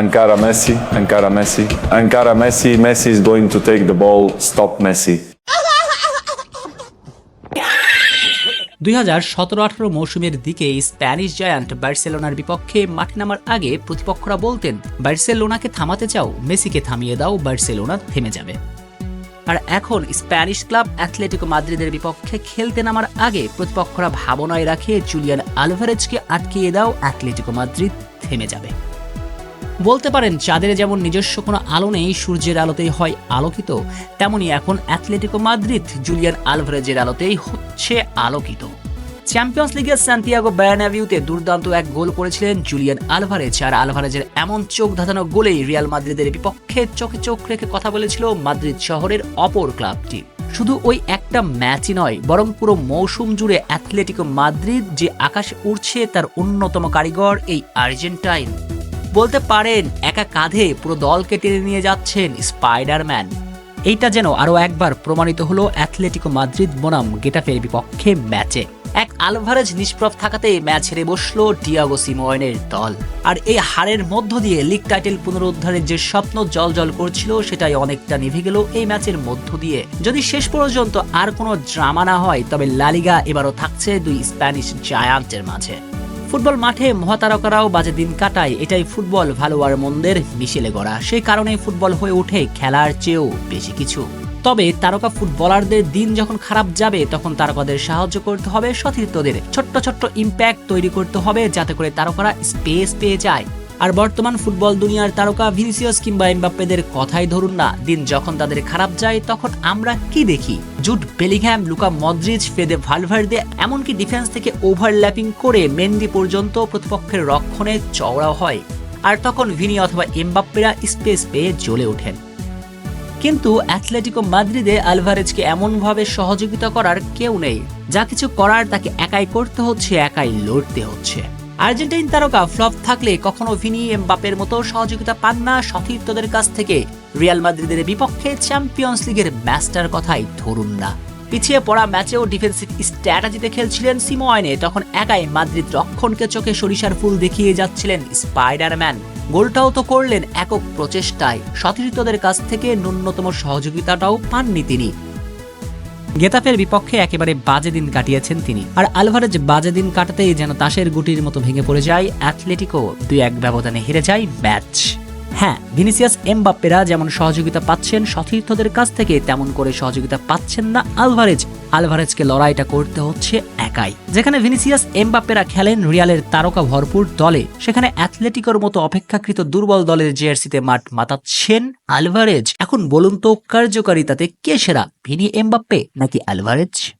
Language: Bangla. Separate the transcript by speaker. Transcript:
Speaker 1: Ankara Messi, Ankara Messi, Ankara Messi, Messi is going to take the ball, stop Messi.
Speaker 2: দুই হাজার সতেরো আঠারো মৌসুমের দিকে স্প্যানিশ জায়ান্ট বার্সেলোনার বিপক্ষে মাঠে নামার আগে প্রতিপক্ষরা বলতেন বার্সেলোনাকে থামাতে চাও মেসিকে থামিয়ে দাও বার্সেলোনা থেমে যাবে। আর এখন স্প্যানিশ ক্লাব অ্যাথলেটিকো মাদ্রিদের বিপক্ষে খেলতে নামার আগে প্রতিপক্ষরা ভাবনায় রাখে জুলিয়ান আলভারেজকে আটকিয়ে দাও অ্যাথলেটিকো মাদ্রিদ থেমে যাবে। বলতে পারেন, চাঁদের যেমন নিজস্ব কোনো আলো নেই, সূর্যের আলোতেই হয় আলোকিত, তেমনি এখন অ্যাথলেটিকো মাদ্রিদ জুলিয়ান আলভারেজের আলোতেই হচ্ছে আলোকিত। চ্যাম্পিয়ন্স লিগের সান্তিয়াগো বায়ানাভিউতে দুর্দান্ত এক গোল করেছিলেন জুলিয়ান আলভারেজ, আর আলভারেজের এমন চোখ ধাঁধানো গোলেই রিয়াল মাদ্রিদের বিপক্ষে চোখে চোখ রেখে কথা বলেছিল মাদ্রিদ শহরের অপর ক্লাবটি। শুধু ওই একটা ম্যাচই নয়, বরং পুরো মৌসুম জুড়ে অ্যাথলেটিকো মাদ্রিদ যে আকাশে উড়ছে তার অন্যতম কারিগর এই আর্জেন্টাইন। বলতে পারেন, একা কাঁধে পুরো দলকে টেনে নিয়ে যাচ্ছেন স্পাইডারম্যান। এইটা যেন আরও একবার প্রমাণিত হলো অ্যাথলেটিকো মাদ্রিদ বনাম গেটাফের বিপক্ষে ম্যাচে। এক আলভারেজ নিষ্প্রভ থাকাতেই ম্যাচ হেরে বসল ডিয়াগো সিমোয়েনের দল। আর এই হারের মধ্য দিয়ে লিগ টাইটেল পুনরুদ্ধারের যে স্বপ্ন জল জল করছিল, সেটাই অনেকটা নিভে গেল এই ম্যাচের মধ্য দিয়ে। যদি শেষ পর্যন্ত আর কোনো ড্রামা না হয়, তবে লালিগা এবারও থাকছে দুই স্প্যানিশ জায়ান্টের মাঝে। ফুটবল মাঠে মহাতারকারাও বাজে দিন কাটায়। এটাই ফুটবল ভালো আর মন্দের মিশেলে গড়া। সেই কারণেই ফুটবল হয়ে ওঠে খেলার চেয়েও বেশি কিছু। তবে তারকা ফুটবলারদের দিন যখন খারাপ যাবে, তখন তারকাদের সাহায্য করতে হবে সতীর্থদের। ছোট্ট ছোট্ট ইম্প্যাক্ট তৈরি করতে হবে যাতে করে তারকারা স্পেস পেয়ে যায়। আর বর্তমান ফুটবল দুনিয়ার তারকা ভিনিসিয়াস কিংবা এমবাপ্পেদের কথাই ধরুন না। দিন যখন তাদের খারাপ যায়, তখন আমরা কি দেখি? Jude Bellingham Luka Modric Fede Valverde, এমনকি ডিফেন্স থেকে ওভারল্যাপিং করে মেন্ডি পর্যন্ত প্রতিপক্ষের রক্ষণে চওড়া হয়। আর তখন ভিনি অথবা এমবাপ্পেরা স্পেস পেয়ে জ্বলে ওঠেন। কিন্তু অ্যাথলেটিকো মাদ্রিদে আলভারেজকে এমনভাবে সহযোগিতা করার কেউ নেই। যা কিছু করার তাকে একাই করতে হচ্ছে, একাই লড়তে হচ্ছে। আর্জেন্টাইন তারকা ফ্লপ থাকলে কখনো ভিনি এমবাপের মতো সহযোগিতা পান না সতীর্থদের কাছ থেকে। রিয়াল মাদ্রিদের বিপক্ষে চ্যাম্পিয়ন্স লিগের ম্যাচটার কথাই ধরুন না। পিছিয়ে পড়া ম্যাচেও ডিফেন্সিভ স্ট্র্যাটাজিতে খেলছিলেন সিমোয়নে, তখন একাই মাদ্রিদ রক্ষণকে চোখে সরিষার ফুল দেখিয়ে যাচ্ছিলেন স্পাইডারম্যান। গোলটাও তো করলেন একক প্রচেষ্টায়, সতীর্থদের কাছ থেকে ন্যূনতম সহযোগিতাটাও পাননি তিনি। গেতাফের বিপক্ষে একেবারে বাজে দিন কাটিয়েছেন তিনি। আর আলভারেজ বাজে দিন কাটাতেই যেন তাসের গুটির মতো ভেঙে পড়ে যায় অ্যাথলেটিকো দুই এক ব্যবধানে হেরে যায় ম্যাচ। হ্যাঁ ভিনিসিয়াস এমবাপ্পেরা যেমন সহযোগিতা পাচ্ছেন, সতীর্থদের কাছ থেকে তেমন করে সহযোগিতা পাচ্ছেন না আলভারেজ। আলভারেজকে লড়াইটা করতে হচ্ছে একাই। যেখানে ভিনিসিয়াস এমবাপ্পেরা খেলেন, রিয়ালের তারকা ভরপুর দলে। সেখানে অ্যাথলেটিকোর মতো অপেক্ষাকৃত দুর্বল দলের জার্সিতে মাঠ মাতাচ্ছেন আলভারেজ। এখন বলুন তো, কার্যকারিতাতে কে সেরা, ভিনি এমবাপ্পে নাকি আলভারেজ?